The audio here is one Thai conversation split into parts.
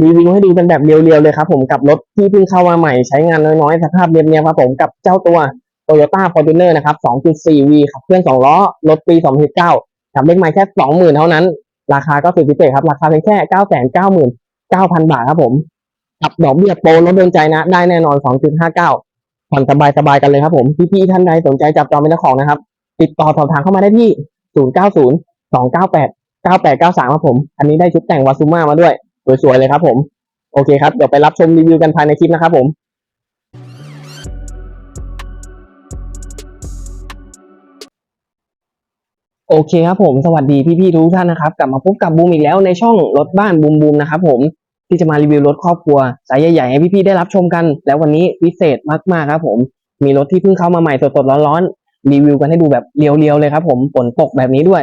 รีวิวให้ดูกันแบบเรียวๆเลยครับ ผมกับรถที่เพิ่งเข้ามาใหม่ใช้งานน้อยๆ สภาพเรียบๆครับผมกับเจ้าตัว Toyota Fortuner นะครับ 2.4V ขับเคลื่อน2ล้อ รถปี 2019กับเลขไมล์แค่ 20,000 เท่านั้น ราคาก็สุดพิเศษครับ ราคาเพียงแค่ 999,000 บาทครับผมกับดอกเบี้ยโปรลดโดนใจนะ ได้แน่นอน 2.59ผ่อนสบายๆกันเลยครับผมพี่ๆท่านใดสนใจจับจองเป็นเจ้าของนะครับ ติดต่อสอบถามเข้ามาได้ที่ 090 298 9893ครับผม อันนี้ได้ชุดแต่งวาซูมามาด้วย สวยๆเลยครับผมโอเคครับเดี๋ยวไปรับชมรีวิวกันภายในคลิปนะครับผมโอเคครับผมสวัสดีพี่ๆทุกท่านนะครับกลับมาพบกับบูมอีกแล้วในช่องรถบ้านบูมบูมนะครับผมที่จะมารีวิวรถครอบครัวสายใหญ่ๆให้พี่ๆได้รับชมกัน แล้ววันนี้พิเศษมากๆครับผม มีรถที่เพิ่งเข้ามาใหม่สดๆร้อนๆรีวิวกันให้ดูแบบเรียวๆเลยครับผมฝนตกแบบนี้ด้วย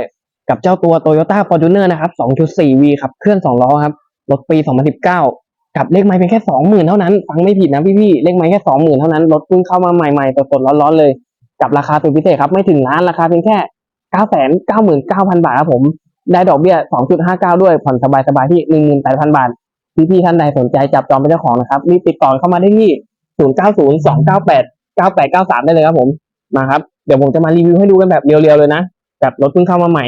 กับเจ้าตัว Toyota Fortuner นะครับ 2.4V ครับเคลื่อน2ล้อครับ รถปี 2019 กับเลขไม้เพียงแค่20,000เท่านั้น ฟังไม่ผิดนะพี่ๆ เลขไม้แค่20,000เท่านั้น รถเพิ่งเข้ามาใหม่ๆสดๆร้อนๆเลย กับราคาสุดพิเศษครับ ไม่ถึงล้านราคาเพียงแค่ 999,000 บาทครับผม ได้ดอกเบี้ย 2.59 ด้วย ผ่อนสบายๆที่ 18,000 บาท พี่ๆ ท่านใดสนใจจับจองเป็นเจ้าของนะครับ รีบติดต่อเข้ามาได้ที่ 0902989893 ได้เลยครับผม มาครับ เดี๋ยวผมจะมารีวิวให้ดูกันแบบเรียวๆ เลยนะ แบบรถเพิ่งเข้ามาใหม่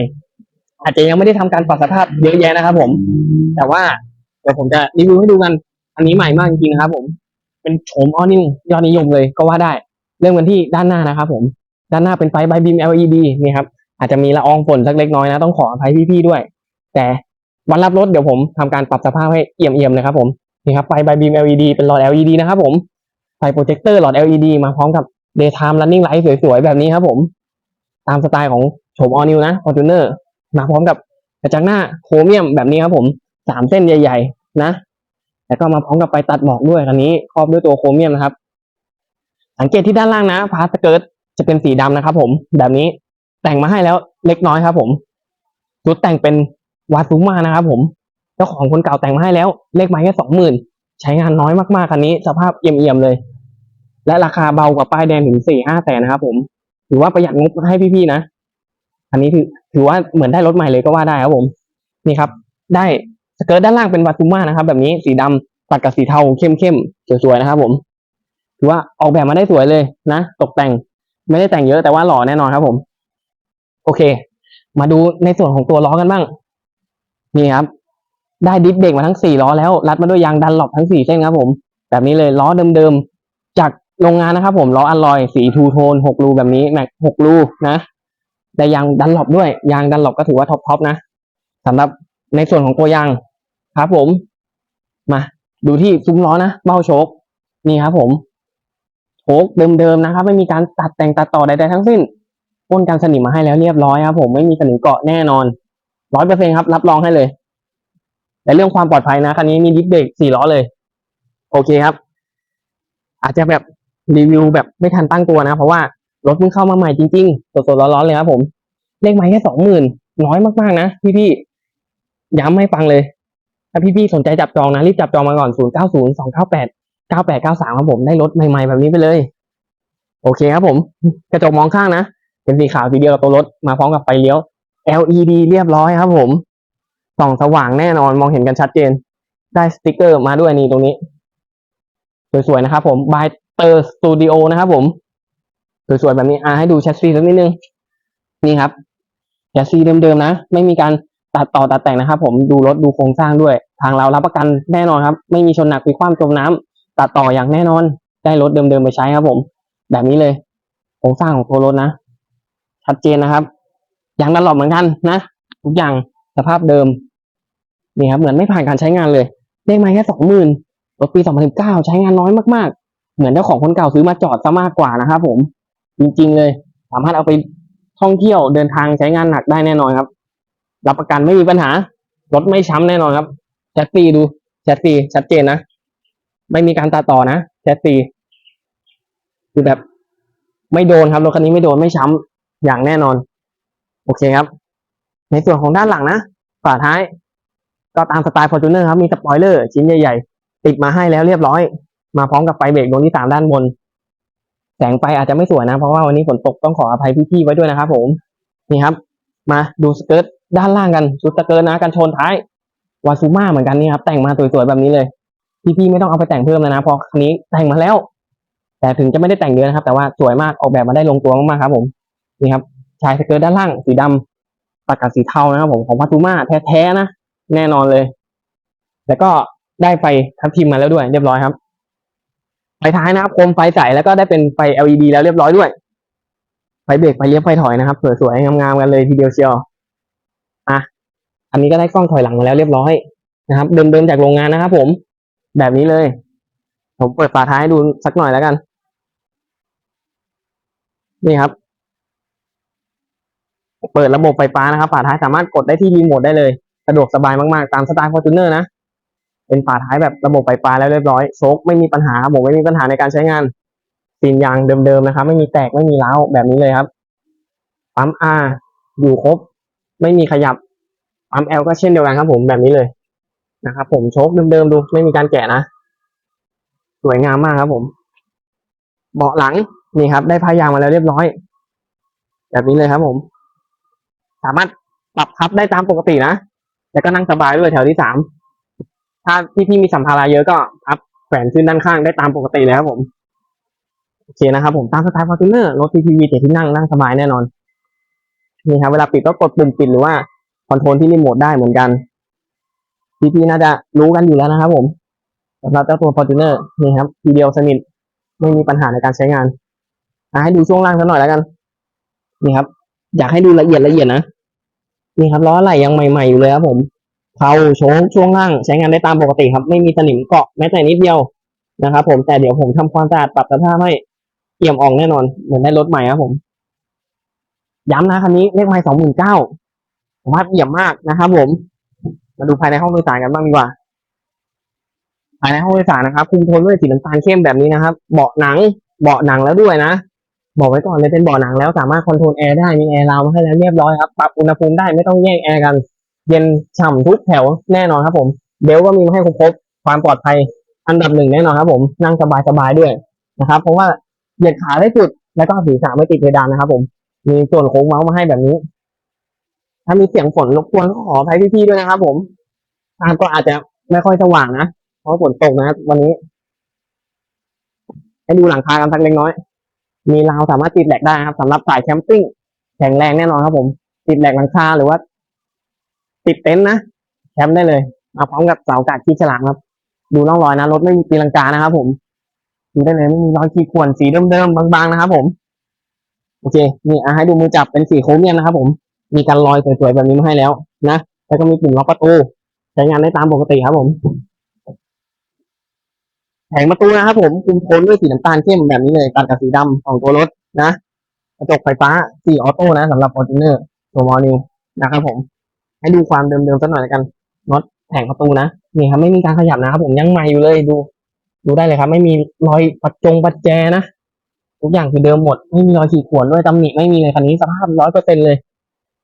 อาจจะยังไม่ได้ทำการปรับสภาพเยอะแยะนะครับผม แต่ว่า เดี๋ยวผมจะรีวิวให้ดูกัน อันนี้ใหม่มากจริงๆนะครับผม เป็นโฉมออนิวยอดนิยมเลยก็ว่าได้ เริ่มกันที่ด้านหน้านะครับผม ด้านหน้าเป็นไฟใบบีม LED นี่ครับ อาจจะมีละอองฝนสักเล็กน้อยนะ ต้องขออภัยพี่ๆด้วย แต่วันรับรถเดี๋ยวผมทำการปรับสภาพให้เอี่ยมๆเลยครับผม นี่ครับไฟใบบีม LED เป็นหลอด LED นะครับผม ไฟโปรเจคเตอร์หลอด LED มาพร้อมกับ daytime running light สวยๆแบบนี้ครับผม ตามสไตล์ของโฉมออนิวนะ Fortuner มาพร้อมกับกระจังหน้าโครเมียมแบบนี้ครับผม สามเส้นใหญ่ ๆ นะแล้วก็มาพร้อมกับไฟตัดหมอกด้วยคันนี้ครอบด้วยตัวโครเมียมนะครับ สังเกตที่ด้านล่างนะพาสเกิร์ตจะเป็นสีดำนะครับ ผม แบบนี้แต่งมาให้แล้วเล็กน้อยครับ ผมชุดแต่งเป็นวาซูมานะครับ ผมเจ้าของคนเก่าแต่งมาให้แล้ว เลขไม้แค่สองหมื่นใช้งานน้อยมากๆคันนี้ สภาพเอี่ยมๆเลย และราคาเบากว่าป้ายแดงถึงสี่ห้าแสนนะครับผมถือว่าประหยัดงบให้พี่ๆนะ อันนี้ถือถือว่าเหมือนได้รถใหม่เลยก็ว่าได้ครับผม นี่ครับ ได้ เกิร์ตด้านล่างเป็นวาซูมานะครับ แบบนี้สีดำตัดกับสีเทาเข้มๆสวยๆนะครับ ผมถือว่าออกแบบมาได้สวยเลยนะตกแต่งไม่ได้แต่งเยอะแต่ว่าหล่อแน่นอนครับผม โอเค มาดูในส่วนของตัวล้อกันบ้าง นี่ครับ ได้ดิสเบรกมาทั้งสี่ล้อแล้ว รัดมาด้วยยางดันหลบทั้งสี่เส้นครับผม แบบนี้เลยล้อเดิมๆ จากโรงงานนะครับผมล้ออลลอยสีทูโทนหกรูแบบนี้แม็กหกรูนะได้ยางดันหลบด้วย ยางดันหลบก็ถือว่าท็อปทอปนะสำหรับในส่วนของตัวยาง ครับผม มา ดูที่ซุ้มล้อนะเบ้าโชคนี่ครับผมโชคเดิมๆนะครับ ไม่มีการตัดแต่งตัดต่อใดๆทั้งสิ้นพ่นกันสนิมมาให้แล้วเรียบร้อยครับผมไม่มีสนิมเกาะแน่นอนร้อยเปอร์เซ็นครับ รับรองให้เลยแต่เรื่องความปลอดภัยนะคันนี้มีดิสเบรกสี่ล้อเลย โอเคครับ อาจจะแบบรีวิวแบบไม่ทันตั้งตัวนะ เพราะว่ารถเพิ่งเข้ามาใหม่จริงๆสดๆร้อนๆเลยครับผมเลขไม้แค่สองหมื่นน้อยมากๆนะพี่ๆย้ำให้ฟังเลย ถ้าพี่ๆสนใจจับจองนะรีบจับจองมาก่อน 0 9 0 2 9 8 9 8 9 3ครับผมได้รถใหม่ๆแบบนี้ไปเลย โอเคครับผม กระจกมองข้างนะ เป็นสีขาวสีเดียวกับตัวรถมาพร้อมกับไฟเลี้ยว LED เรียบร้อยครับผมส่องสว่างแน่นอนมองเห็นกันชัดเจน ได้สติกเกอร์มาด้วยนี่ตรงนี้สวยๆนะครับผมบายเตอร์สตูดิโอนะครับผมสวยๆแบบนี้อ่าให้ดูแชสซีสักนิดนึงนี่ครับแชสซีเดิมๆนะ ไม่มีการ ตัดต่อตัดแต่งนะครับ ผมดูรถดูโครงสร้างด้วย ทางเรารับประกันแน่นอนครับ ไม่มีชนหนักมีความจมน้ำตัดต่ออย่างแน่นอน ได้รถเดิมๆไปใช้ครับ ผม แบบนี้เลยโครงสร้างของตัวรถนะ ชัดเจนนะครับยางดันหลบเหมือนกันนะทุกอย่างสภาพเดิมนี่ครับเหมือนไม่ผ่านการใช้งานเลยเลขไม้แค่สองหมื่นรถปี2019ใช้งานน้อยมากๆ เหมือนเจ้าของคนเก่าซื้อมาจอดซะมากกว่านะครับผม จริงๆเลย สามารถเอาไปท่องเที่ยวเดินทางใช้งานหนักได้แน่นอนครับ รับประกันไม่มีปัญหารถไม่ช้ำแน่นอนครับแชสซีดูแชสซีชัดเจนนะ ไม่มีการตัดต่อนะแชสซีคือแบบไม่โดนครับรถคันนี้ไม่โดนไม่ช้ำอย่างแน่นอน โอเคครับ ในส่วนของด้านหลังนะฝาท้าย ก็ตามสไตล์ Fortuner ครับมีสปอยเลอร์ชิ้นใหญ่ๆ ติดมาให้แล้วเรียบร้อย มาพร้อมกับไฟเบรกดวงที่สามด้านบน แสงไฟอาจจะไม่สวยนะ เพราะว่าวันนี้ฝนตกต้องขออภัยพี่ๆไว้ด้วยนะครับผมนี่ครับ มาดูสเกิร์ต ด้านล่างกันชุดสเกิร์นะกันชนท้ายวาซูมาเหมือนกันนี่ครับแต่งมาสวยๆแบบนี้เลยพี่ๆไม่ต้องเอาไปแต่งเพิ่มแล้วนะเพราะคันนี้แต่งมาแล้ว แต่ถึงจะไม่ได้แต่งเยอะนะครับ แต่ว่าสวยมากออกแบบมาได้ลงตัวมากๆครับผมนี่ครับชายสเกิร์ตด้านล่าง สีดำตัดกับสีเทานะครับผมของวาซูมาแท้ๆนะแน่นอนเลย แล้วก็ได้ไฟทับทิมมาแล้วด้วย เรียบร้อยครับไฟท้ายนะครับโคมไฟใสแล้วก็ได้เป็นไฟ LED แล้วเรียบร้อยด้วยไฟเบรกไฟเลี้ยวไฟถอยนะครับสวยๆงามๆกันเลยทีเดียวเชียว อันนี้ก็ได้กล้องถอยหลังมาแล้วเรียบร้อยนะครับ เดิมๆจากโรงงานนะครับผม แบบนี้เลย ผมเปิดฝาท้ายให้ดูสักหน่อยแล้วกัน นี่ครับ เปิดระบบไฟฟ้านะครับ ฝาท้ายสามารถกดได้ที่รีโมทได้เลย สะดวกสบายมากๆ ตามสไตล์ฟอร์จูเนอร์นะ เป็นฝาท้ายแบบระบบไฟฟ้าแล้วเรียบร้อยโชคไม่มีปัญหาผมไม่มีปัญหาในการใช้งานซีนยางเดิมๆนะครับ ไม่มีแตกไม่มีร้าวแบบนี้เลยครับปั๊ม R อยู่ครบ ไม่มีขยับ ปั๊ม L ก็เช่นเดียวกันครับผมแบบนี้เลยนะครับผมโชคเดิมๆดูไม่มีการแกะนะ สวยงามมากครับผม เบาะหลังนี่ครับ ได้ผ้ายางมาแล้วเรียบร้อย แบบนี้เลยครับผม สามารถปรับพับได้ตามปกตินะแล้วก็นั่งสบายด้วยแถวที่สามถ้าพี่พี่ๆมีสัมภาระเยอะก็พับแขวนขึ้นด้านข้างได้ตามปกติเลยครับผมโอเคนะครับผมตามสไตล์ฟอร์จูเนอร์รถ PPV เจ็ดที่นั่งนั่งสบายแน่นอนนี่ครับเวลาปิดก็กดปุ่มปิดหรือว่า อนโทรลที่รีโมทได้เหมือนกันพี่ๆน่าจะรู้กันอยู่แล้วนะครับผมสำหรับเจ้าตัว Fortuner นี่ครับทีเดียวสนิทไม่มีปัญหาในการใช้งานอะให้ดูช่วงล่างสักหน่อยแล้วกัน นี่ครับ อยากให้ดูละเอียดละเอียดนะนี่ครับล้อไหล่ยังใหม่ ๆ อยู่เลยครับผมเผาโชงช่วงล่างใช้งานได้ตามปกติครับ ไม่มีสนิมเกาะแม้แต่นิดเดียวนะครับผมแต่เดี๋ยวผมทำความสะอาดปรับสภาพให้เอี่ยมอ่องแน่นอนเหมือนได้รถใหม่ครับผม ย้ำนะคันนี้เลขไม้สองหมื่นเก้า ผมว่าเอี่ยมมากนะครับ ผม มาดูภายในห้องโดยสารกันบ้างดีกว่า ภายในห้องโดยสารนะครับคุมโทนด้วยสีน้ำตาลเข้มแบบนี้นะครับ เบาะหนัง เบาะหนังแล้วด้วยนะบอกไว้ก่อนเลยเป็นเบาะหนังแล้วสามารถคอนโทรลแอร์ได้มีแอร์ราวมาให้แล้วเรียบร้อยครับปรับอุณหภูมิได้ไม่ต้องแย่งแอร์กัน เย็นฉ่ำทุกแถวแน่นอนครับ ผมเบลก็มีมาให้ครบความปลอดภัยอันดับหนึ่งแน่นอนครับ ผมนั่งสบายๆด้วยนะครับ เพราะว่าเหยียดขาได้สุดแล้วก็ศีรษะไม่ติดเพดานนะครับ ผมมีส่วนโค้งเมาส์มาให้แบบนี้ ถ้ามีเสียงฝนรบกวนก็ขออภัยพี่ๆด้วยนะครับ ผมทางก็อาจจะไม่ค่อยสว่างนะ เพราะฝนตกนะวันนี้ ให้ดูหลังคากันสักเล็กน้อย มีราวสามารถติดแหลกได้ครับสำหรับสายแคมปิ้งแข็งแรงแน่นอนครับผม ติดแหลกหลังคาหรือว่า ติดเต็นท์นะแคมป์ได้เลยมาพร้อมกับเสากาดขี้ฉลามครับ ดูร่องรอยนะรถไม่มีตีลังกานะครับผมดูได้เลยไม่มีรอยขีดข่วนสีเดิมๆบางๆนะครับผม โอเค นี่อะให้ดูมือจับเป็นสีโครเมียมนะครับผม มีการลอยสวยๆแบบนี้มาให้แล้วนะ แล้วก็มีปุ่มล็อกประตู ใช้งานได้ตามปกติครับผม แผงประตูนะครับผมคุมโทนด้วยสีน้ำตาลเข้มแบบนี้เลยตัดกับสีดำของตัวรถนะ กระจกไฟฟ้าสีออโต้นะสำหรับ Fortuner ตัวมอนิวนะครับผม ให้ดูความเดิมๆสักหน่อยแล้วกันน็อตแผงประตูนะนี่ครับไม่มีการขยับนะครับผมยังใหม่อยู่เลยดู ดูได้เลยครับ ไม่มีรอยปัดจงปัดแจนะทุกอย่างคือเดิมหมด ไม่มีรอยขีดข่วนด้วยตำหนิไม่มีเลยคันนี้สภาพร้อยเปอร์เซ็นเลย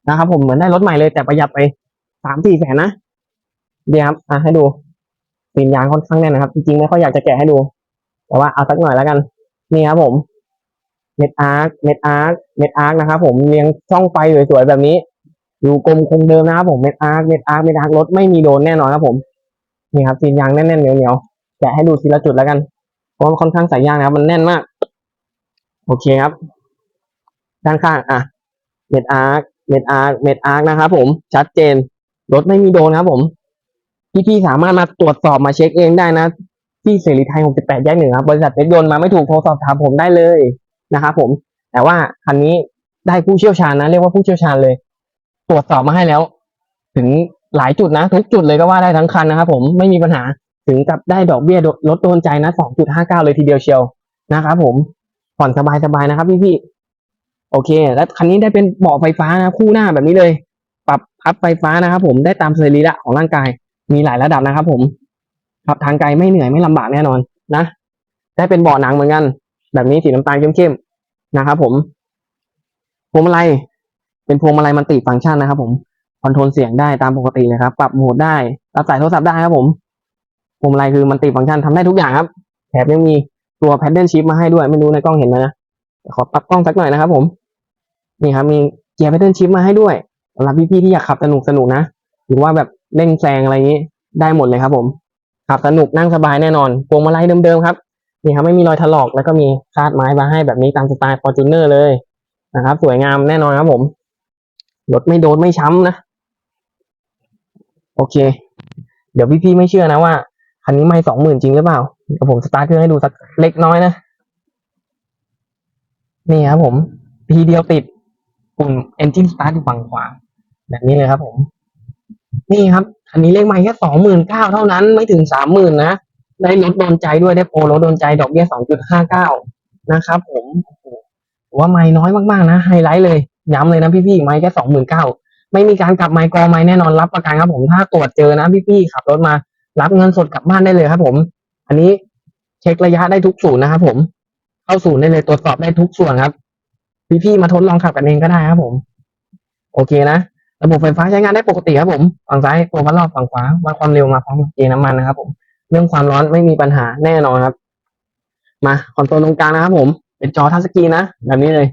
นะครับผมเหมือนได้รถใหม่เลยแต่ประหยัดไปสามสี่แสนนะเดี๋ยวครับอะให้ดูสีนยางค่อนข้างแน่นนะครับ จริงๆไม่ค่อยอยากจะแกะให้ดู แต่ว่าเอาสักหน่อยแล้วกัน นี่ครับผมเม็ดอาร์คเม็ดอาร์คเม็ดอาร์คนะครับผมเรียงช่องไฟสวยๆแบบนี้ อยู่กลมคงเดิมนะครับผมเม็ดอาร์คเม็ดอาร์คเม็ดอาร์ครถไม่มีโดนแน่นอนครับผมนี่ครับสีนยางแน่นๆเหนียวๆแกะให้ดูทีละจุดแล้วกันเพราะมันค่อนข้างใส่ยากนะครับ มันแน่นมาก โอเคครับ ด้านข้างอะเม็ดอาร์ค เม็ดอาร์คเม็ดอาร์คนะครับผมชัดเจนรถไม่มีโดนครับผมพี่ๆสามารถมาตรวจสอบมาเช็คเองได้นะ ที่เสรีไทย 68 แยกหนึ่งครับบริษัทรถยนต์มาไม่ถูกโทรสอบถามผมได้เลยนะครับผม แต่ว่าคันนี้ได้ผู้เชี่ยวชาญนะ เรียกว่าผู้เชี่ยวชาญเลย ตรวจสอบมาให้แล้ว ถึงหลายจุดนะ ทุกจุดเลยก็ว่าได้ทั้งคันนะครับผมไม่มีปัญหาถึงกับได้ดอกเบี้ยลดโดนใจนะ 2.59 เลยทีเดียวเชียวนะครับผมผ่อนสบายๆนะครับพี่ๆ โอเค แล้วคันนี้ได้เป็นเบาะไฟฟ้านะคู่หน้าแบบนี้เลย ปรับพับไฟฟ้านะครับผมได้ตามสรีระของร่างกาย มีหลายระดับนะครับผมขับทางไกลไม่เหนื่อยไม่ลำบากแน่นอนนะ ได้เป็นเบาะหนังเหมือนกัน แบบนี้สีน้ำตาลเข้มๆนะครับผมพวงมาลัยเป็นพวงมาลัยมันติฟังก์ชันนะครับ ผมคอนโทรลเสียงได้ตามปกติเลยครับ ปรับโหมดได้ รับสายโทรศัพท์ได้ครับผมพวงมาลัยคือมันติฟังก์ชันทำได้ทุกอย่างครับแถมยังมีตัวแพดเดิลชิพมาให้ด้วย ไม่รู้ในกล้องเห็นไหมนะ ขอปรับกล้องสักหน่อยนะครับผม นี่ครับ มีเกียร์แพทเทิร์นชิพมาให้ด้วยสำหรับพี่ๆที่อยากขับสนุกสนุกนะ หรือว่าแบบเร่งแซงอะไรอย่างนี้ได้หมดเลยครับผม ขับสนุกนั่งสบายแน่นอนพวงมาลัยเดิมๆครับ นี่ครับไม่มีรอยถลอกแล้วก็มีคาดไม้มาให้แบบนี้ตามสไตล์ Fortuner เลยนะครับ สวยงามแน่นอนครับผมรถไม่โดนไม่ช้ำนะ โอเค เดี๋ยวพี่ๆไม่เชื่อนะว่าคันนี้ไม่สองหมื่นจริงหรือเปล่าเดี๋ยวผมสตาร์ทเครื่องให้ดูสักเล็กน้อยนะ นี่ครับผมทีเดียวติดปุ่ม engine start อยู่ฝั่งขวา แบบนี้เลยครับผม นี่ครับ อันนี้เลขไม่แค่สองหมื่นเก้าเท่านั้นไม่ถึงสามหมื่นนะ ได้ลดโดนใจด้วยได้โปรลดโดนใจดอกเบี้ยสองจุดห้าเก้านะครับผมโอ้โหว่าไม่น้อยมากๆนะไฮไลท์เลยย้ำเลยนะพี่ๆไม่แค่สองหมื่นเก้าไม่มีการกลับไมค์กอไมค์แน่นอนรับประกันครับผมถ้าตรวจเจอนะพี่ๆขับรถมา รับเงินสดกลับบ้านได้เลยครับผม อันนี้เช็คระยะได้ทุกศูนย์นะครับผม เข้าศูนย์ได้เลยตรวจสอบได้ทุกส่วนครับ พี่ๆมาทดลองขับกันเองก็ได้ครับผม โอเคนะระบบไฟฟ้าใช้งานได้ปกติครับผมฝั่งซ้ายตัวพัดรอบฝั่งขวาวัดความเร็วมาพร้อมกับเกน้ำมันนะครับผมเรื่องความร้อนไม่มีปัญหาแน่นอนครับ มาคอนโซลตรงกลางนะครับ ผม เป็นจอทัชสกรีนนะแบบนี้เลย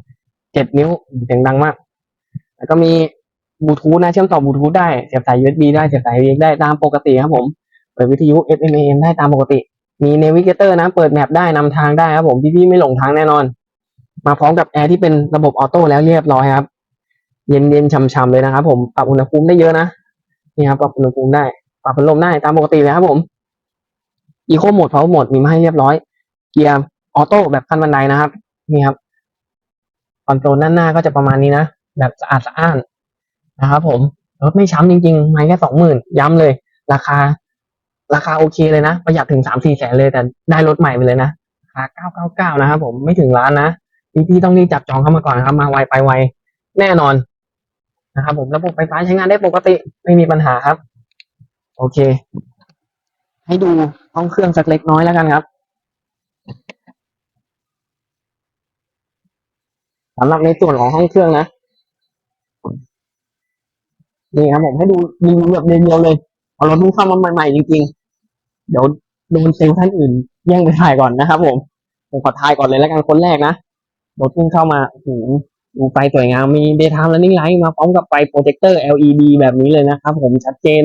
เจ็ดนิ้วเสียงดังมาก แล้วก็มีบลูทูธนะเชื่อมต่อบลูทูธได้เสียบสาย USB ได้เสียบสาย AUX ได้ตามปกติครับผมเปิดวิทยุ FM AM ได้ตามปกติ มีเนวิเกเตอร์นะ เปิดแมปได้นำทางได้ครับผมพี่ๆไม่หลงทางแน่นอน มาพร้อมกับแอร์ที่เป็นระบบออโต้แล้วเรียบร้อยครับเย็นเย็นๆช่ำๆเลยนะครับผมปรับอุณหภูมิได้เยอะนะนี่ครับปรับอุณหภูมิได้ ปรับพัดลมได้ตามปกติเลยครับผมอีโคโหมด power โหมดมีมาให้เรียบร้อย เกียร์ออโต้แบบขั้นบันไดนะครับ นี่ครับคอนโซลด้านหน้าก็จะประมาณนี้นะ แบบสะอาดสะอ้านนะครับผมรถไม่ช้ำจริงๆไม่แค่สองหมื่นย้ำเลย ราคา ราคาโอเคเลยนะ ประหยัดถึงสามสี่แสนเลยแต่ได้รถใหม่ไปเลยนะราคาเก้าเก้าเก้านะครับผมไม่ถึงล้านนะพี่ๆต้องรีบจับจองเข้ามาก่อนครับ มาไวไปไวแน่นอนนะครับผมระบบไฟฟ้าใช้งานได้ปกติไม่มีปัญหาครับ โอเค ให้ดูห้องเครื่องสักเล็กน้อยแล้วกันครับสำหรับในส่วนของห้องเครื่องนะนี่ครับผมให้ดูรีวิวแบบเรียวเลย เอารถเพิ่งเข้ามาใหม่ๆจริงๆ เดี๋ยวโดนเซลล์ท่านอื่นแย่งไปถ่ายก่อนนะครับผม ผมขอถ่ายก่อนเลยแล้วกันคนแรกนะ รถเพิ่งเข้ามาโอ้โหดูไฟสวยงาม มี daytime running light มาพร้อมกับไฟโปรเจคเตอร์ LED แบบนี้เลยนะครับผมชัดเจน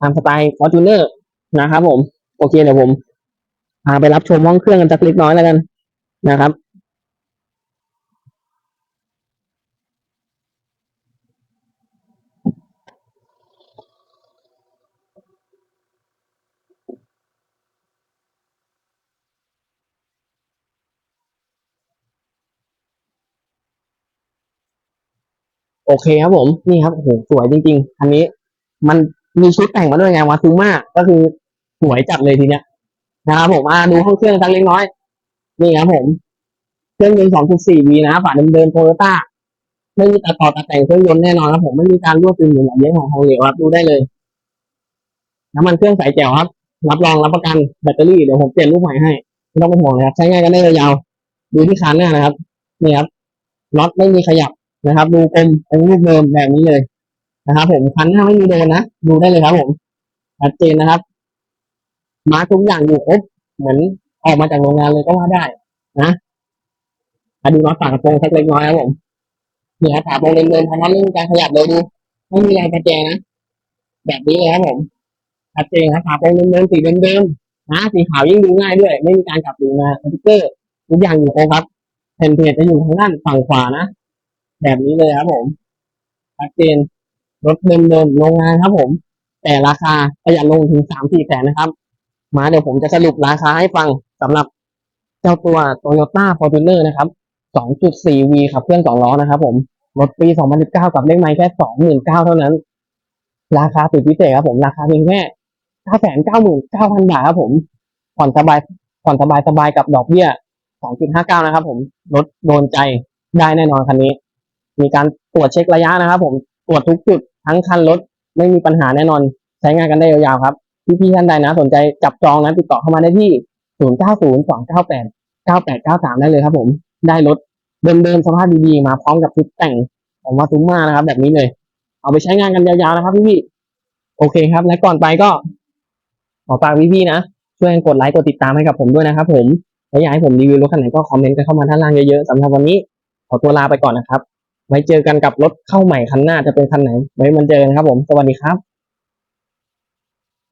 ตามสไตล์ Fortuner นะครับผม โอเคเดี๋ยวผมพาไปรับชมห้องเครื่องกันสักเล็กน้อยแล้วกันนะครับ โอเคครับผมนี่ครับโอ้โหสวยจริง ๆ อันนี้ มันมีชุดแต่งมาด้วยไงวาซูมาก็คือสวยจัดเลยทีเนี้ยนะครับผมมาดูห้องเครื่องสักเล็กน้อย นี่ครับผมเครื่องยนต์ 2.4V นะฝาเดิมๆโตโยต้าไม่มีตัดต่อตัดแต่งเครื่องยนต์แน่นอนครับผมไม่มีการรั่วซึมหรือไหลเลี้ยงของทองเหลวครับดูได้เลยน้ำมันเครื่องใสแจ๋วครับ รับรองรับประกันแบตเตอรี่เดี๋ยวผมเปลี่ยนลูกใหม่ให้ไม่ต้องเป็นห่วงเลยครับใช้ง่านกันได้ยาวดูที่คันหน้านะครับนี่ครับน็อตไม่มีขยับ นะครับดูเป็นเป็นรูปเดิมแบบนี้เลยนะครับผมคันหน้าไม่มีโดนนะดูได้เลยครับ ผมชัดเจนนะครับ มาทุกอย่างอยู่ครบเหมือนออกมาจากโรงงานเลยก็ว่าได้ นะมาดูน็อตฝากระโปรงสักเล็กน้อยครับผมเนี่ยฝากระโปรงเดิมๆพอน็อตไม่มีการขยับเลยดูไม่มีแรงกระแจนะแบบนี้เลยครับผมชัดเจนครับฝากระโปรงเดิมๆสีเดิมๆนะสีขาวยิ่งดูง่ายด้วย ไม่มีการกลับดูมาสติ๊กเกอร์ทุกอย่างอยู่ครบครับแผ่นเพจจะอยู่ทางด้านฝั่งขวานะ แบบนี้เลยครับผมชัดเจนรถเดิมๆโรงงานครับผม แต่ราคาประหยัดลงถึงสามสี่แสนนะครับ มาเดี๋ยวผมจะสรุปราคาให้ฟังสำหรับเจ้าตัว Toyota Fortuner นะครับ 2.4V ขับเคลื่อน2ล้อนะครับ ผม รถปี 2019 กับเลขไมล์แค่ 29,000 เท่านั้น ราคาสุดพิเศษครับผม ราคาเพียงแค่ 999,000 บาทครับผม ผ่อนสบาย ผ่อนสบายสบายกับดอกเบี้ย 2.59 นะครับผม รถโดนใจได้แน่นอนคันนี้ มีการตรวจเช็คระยะนะครับผมตรวจทุกจุดทั้งคันรถไม่มีปัญหาแน่นอน ใช้งานกันได้ยาวๆครับพี่ๆท่านใดนะ สนใจจับจองนะติดต่อเข้ามาได้ที่ 0902989893 ได้เลยครับผมได้รถเดิมๆสภาพดีๆมาพร้อมกับชุดแต่งของมาตุมานะครับ แบบนี้เลย เอาไปใช้งานกันยาวๆนะครับพี่ๆโอเคครับ และก่อนไปก็ขอฝากพี่ๆนะช่วยกันกดไลค์กดติดตามให้กับผมด้วยนะครับ ผมและอยากให้ผมรีวิวรถคันไหนก็คอมเมนต์กันเข้ามาด้านล่างเยอะๆสำหรับวันนี้ขอตัวลาไปก่อนนะครับ ไว้เจอกันกับรถเข้าใหม่คันหน้าจะเป็นคันไหน ไว้มันเจอกันครับผม สวัสดีครับ